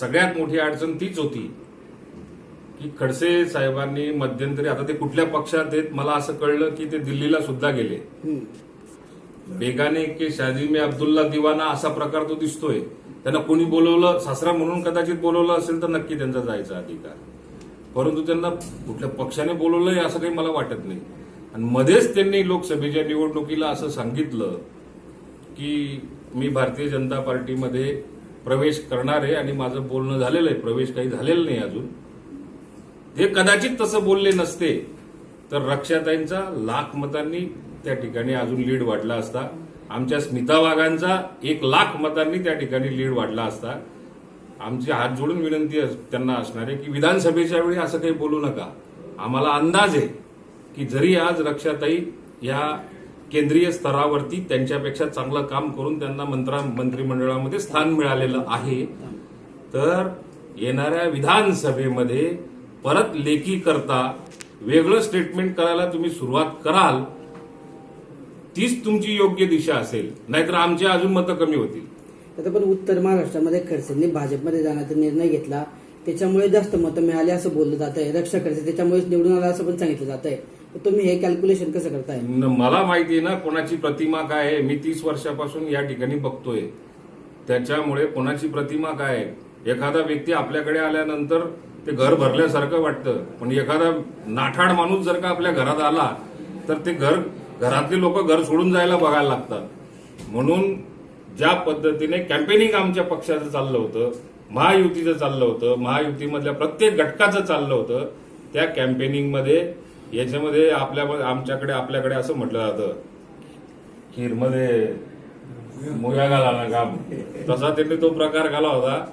सगळ्यात मोठी अडचण तीच होती की खडसे साहेबांनी मध्यंतरी आता ते कुठल्या पक्षात आहेत मला असं कळलं की ते दिल्लीला सुद्धा गेले. बेगाने की शादी में अब्दुल्ला दिवाना असा प्रकार तो दिसतोय. त्यांना कोणी बोलवलं? सासरा म्हणून कदाचित बोलवलं असेल तर नक्की त्यांचा जायचा अधिकार. परंतु त्यांना कुठल्या पक्षाने बोलवलंय असं काही मला वाटत नाही. आणि मध्येच त्यांनी लोकसभेच्या निवडणुकीला असं सांगितलं की मी भारतीय जनता पार्टीमध्ये प्रवेश करणार आहे आणि माझं बोलणं झालेलं आहे प्रवेश काही झालेला नाही अजून. ते कदाचित तसं बोलले नसते तर रक्षाताईंचा लाख मतांनी त्या ठिकाणी अजून लीड वाढला असता. आमच्या स्मिता वाघांचा एक लाख मतांनी त्या ठिकाणी लीड वाढला असता. आमची हात जोडून विनंती अस- त्यांना असणार आहे की विधानसभेच्या वेळी असं काही बोलू नका. आम्हाला अंदाज आहे की जरी आज रक्षाताई या केंद्रीय स्तरावरती त्यांच्यापेक्षा चांगलं काम करून त्यांना मंत्रा मंत्रिमंडळामध्ये स्थान मिळालेलं आहे. तर येणाऱ्या विधानसभेमध्ये परत लेखी करता वेगळं स्टेटमेंट करायला तुम्ही सुरुवात कराल तीच तुमची योग्य दिशा असेल. नाहीतर आमची अजून मतं कमी होतील. आता पण उत्तर महाराष्ट्रामध्ये खडसेंनी भाजपमध्ये जाण्याचा निर्णय घेतला. त्याच्यामुळे जास्त मतं मिळाली असं बोललं जात आहे रक्षा खडसे त्याच्यामुळेच निवडून आला असं पण सांगितलं जात आहे तुम्ही हे कॅल्क्युलेशन कसं करताय? मला माहिती आहे ना कोणाची प्रतिमा काय आहे? मी तीस वर्षापासून या ठिकाणी बघतोय. त्याच्यामुळे कोणाची प्रतिमा काय आहे? एखादा व्यक्ती आपल्याकडे आल्यानंतर ते घर भरल्यासारखं वाटतं. पण एखादा नाठाड माणूस जर का आपल्या घरात आला तर ते घर घरातले लोक घर सोडून जायला बघायला लागतात. म्हणून ज्या पद्धतीने कॅम्पेनिंग आमच्या पक्षाचं चाललं होतं महायुतीचं चाललं होतं महायुतीमधल्या प्रत्येक घटकाचं चाललं होतं त्या कॅम्पेनिंगमध्ये याच्यामध्ये आपल्या आमच्याकडे आपल्याकडे असं म्हटलं जातं. खीरमध्ये मुया घाला ना काम. तसा त्यांनी तो प्रकार घाला होता.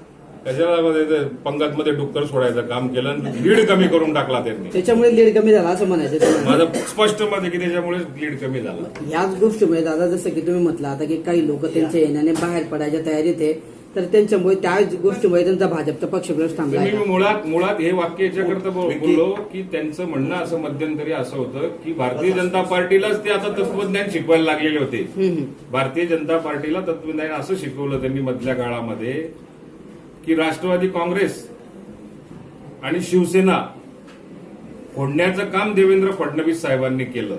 कशाला मध्ये ते पंगतमध्ये डुक्कर सोडायचं काम केलं आणि लीड कमी करून टाकला त्यांनी. त्याच्यामुळे लीड कमी झाला असं म्हणायचं. माझं स्पष्ट मत आहे की त्याच्यामुळे लीड कमी झाला. याच गोष्टीमुळे दादा जसं की तुम्ही म्हटलं आता की काही लोक त्यांच्या येण्याने बाहेर पडायच्या तयारीत आहे. तर त्यांच्यामुळे त्याच गोष्टीमुळे त्यांचा भाजपचा पक्षप्रवेश थांबला मी? मुळात मुळात हे वाक्य याच्याकरता बोल- बोललो की त्यांचं म्हणणं असं मध्यंतरी असं होतं की भारतीय जनता पार्टीलाच ते आता तत्वज्ञान शिकवायला लागलेले होते. भारतीय जनता पार्टीला तत्वज्ञान असं शिकवलं त्यांनी मधल्या काळामध्ये की राष्ट्रवादी काँग्रेस आणि शिवसेना फोडण्याचं काम देवेंद्र फडणवीस साहेबांनी केलं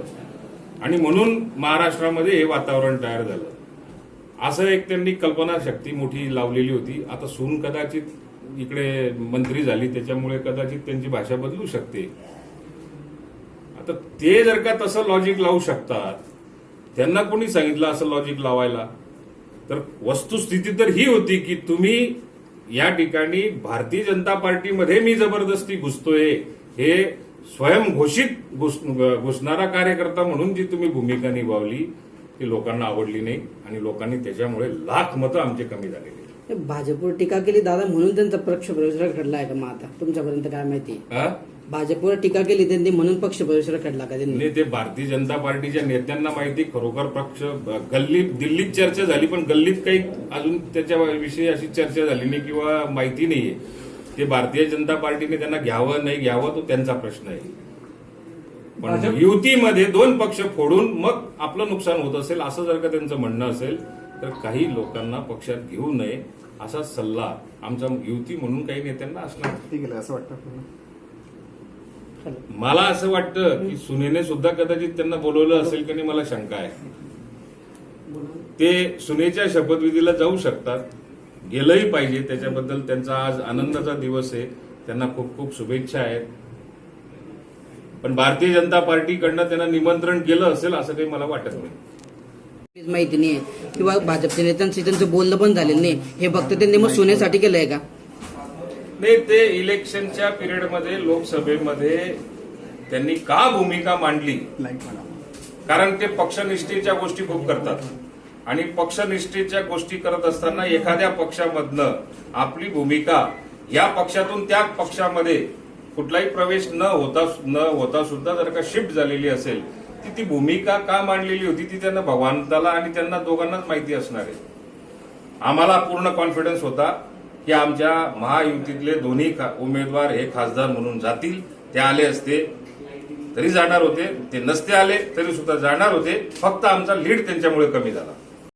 आणि म्हणून महाराष्ट्रामध्ये हे वातावरण तयार झालं असं एक त्यांनी कल्पना शक्ती मोठी लावलेली होती. आता सून कदाचित इकडे मंत्री झाली त्याच्यामुळे कदाचित त्यांची भाषा बदलू शकते. आता ते जर का तसं लॉजिक लावू शकतात त्यांना कोणी सांगितलं असं लॉजिक लावायला? तर वस्तुस्थिती तर ही होती की तुम्ही या ठिकाणी भारतीय जनता पार्टीमध्ये मी जबरदस्ती घुसतोय. हे स्वयंघोषित घुस- घुसणारा कार्यकर्ता म्हणून जी तुम्ही भूमिका निभावली ती लोकांना आवडली नाही आणि लोकांनी त्याच्यामुळे लाख मतं आमचे कमी झालेली भाजपवर टीका केली दादा म्हणून त्यांचा पक्षप्रवेश घडला आहे का मग आता? तुमच्यापर्यंत काय माहिती? भाजपवर टीका केली त्यांनी म्हणून पक्षप्रवेश घडला का त्यांनी? ते भारतीय जनता पार्टीच्या नेत्यांना माहिती खरोखर पक्ष गल्लीत दिल्लीत चर्चा झाली पण गल्लीत काही अजून त्याच्याविषयी अशी चर्चा झाली नाही किंवा माहिती नाहीये. ते भारतीय जनता पार्टीने त्यांना घ्यावं नाही घ्यावं तो त्यांचा प्रश्न आहे. पण युतीमध्ये दोन पक्ष फोडून मग आपलं नुकसान होत असेल असं जर का त्यांचं म्हणणं असेल तर काही लोकांना पक्षात घेऊ नये असा सल्ला आमचा युती म्हणून काही नेत्यांना असणार. ठीक आहे असं वाटतं. मला असं वाटतं की सुनेने सुद्धा कदाचित त्यांना बोलवलं असेल की नाही मला शंका आहे. ते सुनेच्या शपथविधीला जाऊ शकतात. गेलंही पाहिजे त्याच्याबद्दल त्यांचा आज आनंदाचा दिवस आहे. त्यांना खूप खूप शुभेच्छा आहेत. पण भारतीय जनता पार्टीकडनं त्यांना निमंत्रण केलं असेल असं काही मला वाटत नाही. माहिती नाही किंवा भाजपच्या नेत्यांशी त्यांचं बोलणं पण झालेलं नाही. हे फक्त त्यांनी मग सोन्यासाठी केलंय का? नाही ते इलेक्शनच्या पिरियडमध्ये लोकसभेमध्ये त्यांनी का भूमिका मांडली? कारण ते पक्षनिष्ठेच्या गोष्टी खूप करतात. आणि पक्षनिष्ठेच्या गोष्टी करत असताना एखाद्या पक्षामधनं आपली भूमिका या पक्षातून त्या पक्षामध्ये कुठलाही प्रवेश न होता न होता सुद्धा जर का शिफ्ट झालेली असेल ती ती भूमिका का मांडलेली होती ती त्यांना भगवंताला आणि त्यांना दोघांनाच माहिती असणार आहे. आम्हाला पूर्ण कॉन्फिडन्स होता की आमच्या महायुतीतले दोन्ही उमेदवार हे खासदार म्हणून जातील. ते आले असते तरी जाणार होते. ते नसते आले तरी सुद्धा जाणार होते. फक्त आमचा लीड त्यांच्यामुळे कमी झाला.